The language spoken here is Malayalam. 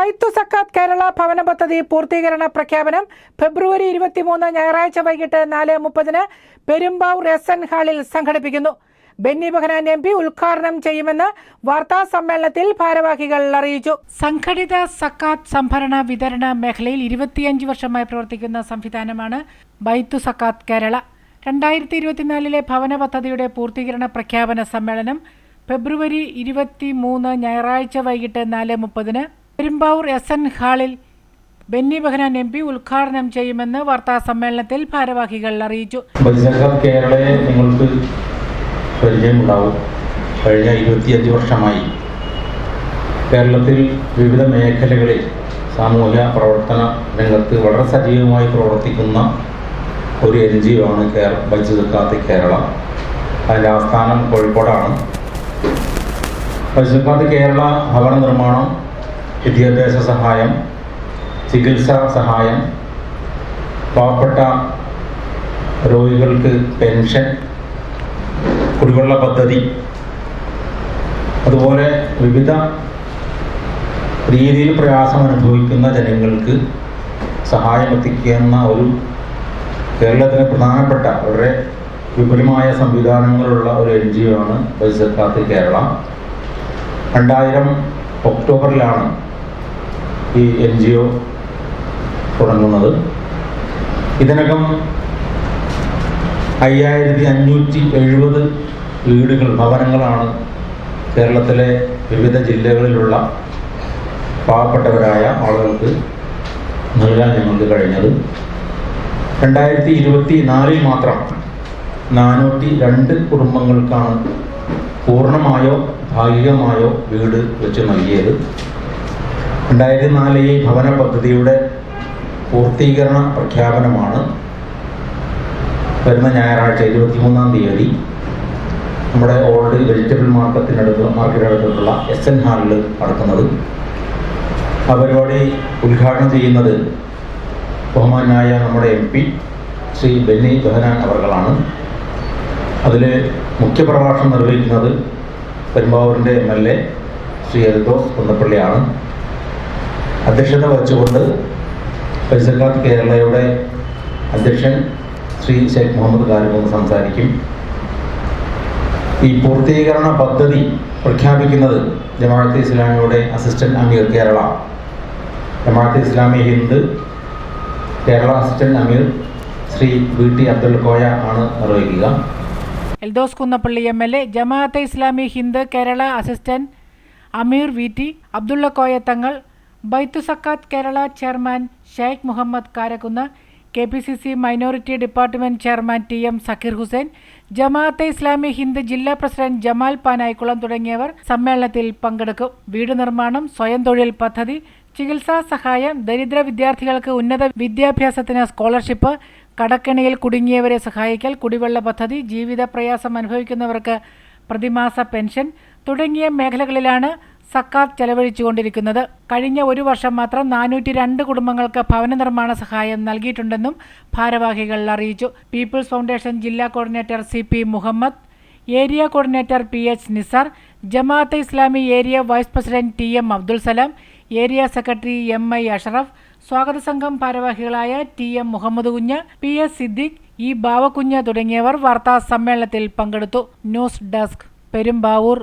ബൈത്തു സക്കാത്ത് കേരള ഭവന പദ്ധതി പൂർത്തീകരണ പ്രഖ്യാപനം ഫെബ്രുവരി ഇരുപത്തിമൂന്ന് ഞായറാഴ്ച വൈകിട്ട് നാല് മുപ്പതിന് പെരുമ്പാവൂർ എസ് എൻ ഹാളിൽ സംഘടിപ്പിക്കുന്നു. ബെന്നി ബെഹനാൻ എം പി ഉദ്ഘാടനം ചെയ്യുമെന്ന് വാർത്താ സമ്മേളനത്തിൽ ഭാരവാഹികൾ അറിയിച്ചു. സംഘടിത സക്കാത്ത് സംഭരണ വിതരണ മേഖലയിൽ ഇരുപത്തിയഞ്ച് വർഷമായി പ്രവർത്തിക്കുന്ന സംവിധാനമാണ് ബൈത്തു സക്കാത്ത് കേരള. രണ്ടായിരത്തി ഇരുപത്തിനാലിലെ ഭവന പദ്ധതിയുടെ പൂർത്തീകരണ പ്രഖ്യാപന സമ്മേളനം ഫെബ്രുവരി ഇരുപത്തി മൂന്ന് ഞായറാഴ്ച വൈകിട്ട് നാല് മുപ്പതിന് പെരുമ്പാവൂർ എസ് എൻ ഹാളിൽ ബെന്നി ബെഹനാൻ എം പി ഉദ്ഘാടനം ചെയ്യുമെന്ന് വാർത്താ സമ്മേളനത്തിൽ ഭാരവാഹികൾ അറിയിച്ചു. കേരളയെ നിങ്ങൾക്ക് പരിചയമുണ്ടാവും. കഴിഞ്ഞ ഇരുപത്തിയഞ്ച് വർഷമായി കേരളത്തിൽ വിവിധ മേഖലകളിൽ സാമൂഹ്യ പ്രവർത്തന രംഗത്ത് വളരെ സജീവമായി പ്രവർത്തിക്കുന്ന ഒരു എൻ ജി ഒ ആണ് കേരള ബജുസക്കാത്ത് കേരള. അതിന്റെ ആസ്ഥാനം കോഴിക്കോടാണ്. ബജുസക്കാത്ത് കേരള ഭവന നിർമ്മാണം വിദ്യാഭ്യാസ സഹായം ചികിത്സാ സഹായം പാവപ്പെട്ട രോഗികൾക്ക് പെൻഷൻ കുടിവെള്ള പദ്ധതി അതുപോലെ വിവിധ രീതിയിൽ പ്രയാസം അനുഭവിക്കുന്ന ജനങ്ങൾക്ക് സഹായം എത്തിക്കുന്ന ഒരു കേരളത്തിലെ പ്രധാനപ്പെട്ട വളരെ വിപുലമായ സംവിധാനങ്ങളുള്ള ഒരു എൻ ജി ഒ ആണ് ബൈസക്കാത്ത് കേരള. രണ്ടായിരം ഒക്ടോബറിലാണ് ഈ എൻ ജി ഒ തുടങ്ങുന്നത്. ഇതിനകം അയ്യായിരത്തി അഞ്ഞൂറ്റി എഴുപത് വീടുകൾ ഭവനങ്ങളാണ് കേരളത്തിലെ വിവിധ ജില്ലകളിലുള്ള പാവപ്പെട്ടവരായ ആളുകൾക്ക് നൽകാൻ ഞങ്ങൾക്ക് കഴിഞ്ഞത്. രണ്ടായിരത്തി ഇരുപത്തി നാലിൽ മാത്രം നാനൂറ്റി രണ്ട് കുടുംബങ്ങൾക്കാണ് പൂർണമായോ ഭാഗികമായോ വീട് വെച്ച് നൽകിയത്. രണ്ടായിരത്തി നാല് ഈ ഭവന പദ്ധതിയുടെ പൂർത്തീകരണ പ്രഖ്യാപനമാണ്. വരുന്ന ഞായറാഴ്ച ഇരുപത്തിമൂന്നാം തീയതി നമ്മുടെ ഓൾഡ് വെജിറ്റബിൾ മാർക്കറ്റിനടുത്ത് മാർക്കറ്റിനടുത്തുള്ള എസ് എൻ ഹാളിൽ നടക്കുന്നത്. ആ പരിപാടി ഉദ്ഘാടനം ചെയ്യുന്നത് ബഹുമാനായ നമ്മുടെ എം പി ശ്രീ ബെന്നി ബെഹനാൻ അവർകളാണ് അതിൽ മുഖ്യപ്രഭാഷണം നിർവഹിക്കുന്നത് പെരുമ്പാവൂരിന്റെ M L A Shri Eldhose കുന്നപ്പള്ളിയാണ്. അധ്യക്ഷത വഹിച്ചുകൊണ്ട് പൈസക്കാത്ത് കേരളയുടെ അധ്യക്ഷൻ ശ്രീ ഷെയ്ഖ് മുഹമ്മദ് കാരിമൂന്ന് സംസാരിക്കും. ഈ പൂർത്തീകരണ പദ്ധതി പ്രഖ്യാപിക്കുന്നത് ജമാഅത്ത് ഇസ്ലാമിയുടെ assistant Ameer Kerala. Jamaat Islami Hind Kerala assistant Ameer Shri V T Abdul Koya ആണ് നിർവഹിക്കുക. Eldhose Kunnappally M L A Jamaat Islami Hind Kerala assistant Ameer V T Abdulla Koya Thangal Baithu Zakat Kerala chairman Sheikh Muhammad Karakunnu K P C C minority department chairman T M Zakir Hussain Jamaat Islami Hind ജില്ലാ പ്രസിഡന്റ് ജമാൽ പാനായിക്കുളം തുടങ്ങിയവർ സമ്മേളനത്തിൽ പങ്കെടുക്കും. വീട് നിർമ്മാണം സ്വയം തൊഴിൽ പദ്ധതി ചികിത്സാ സഹായം ദരിദ്ര വിദ്യാർത്ഥികൾക്ക് ഉന്നത വിദ്യാഭ്യാസത്തിന് സ്കോളർഷിപ്പ് കടക്കെണിയിൽ കുടുങ്ങിയവരെ സഹായിക്കൽ കുടിവെള്ള പദ്ധതി ജീവിത പ്രയാസം അനുഭവിക്കുന്നവർക്ക് പ്രതിമാസ പെൻഷൻ തുടങ്ങിയ മേഖലകളിലാണ് സക്കാത്ത് ചെലവഴിച്ചുകൊണ്ടിരിക്കുന്നത്. കഴിഞ്ഞ ഒരു വർഷം മാത്രം നാനൂറ്റി രണ്ട് കുടുംബങ്ങൾക്ക് ഭവന നിർമ്മാണ സഹായം നൽകിയിട്ടുണ്ടെന്നും ഭാരവാഹികൾ അറിയിച്ചു. പീപ്പിൾസ് ഫൗണ്ടേഷൻ ജില്ലാ coordinator C P Muhammad area coordinator P H Nisar Jamaat Islami area vice president T M Abdul Salam area secretary M I Asharaf സ്വാഗത സംഘം ഭാരവാഹികളായ T M Muhammad Kunju P S Siddique E Bavakunju തുടങ്ങിയവർ വാർത്താ സമ്മേളനത്തിൽ പങ്കെടുത്തു. News desk Perumbavoor.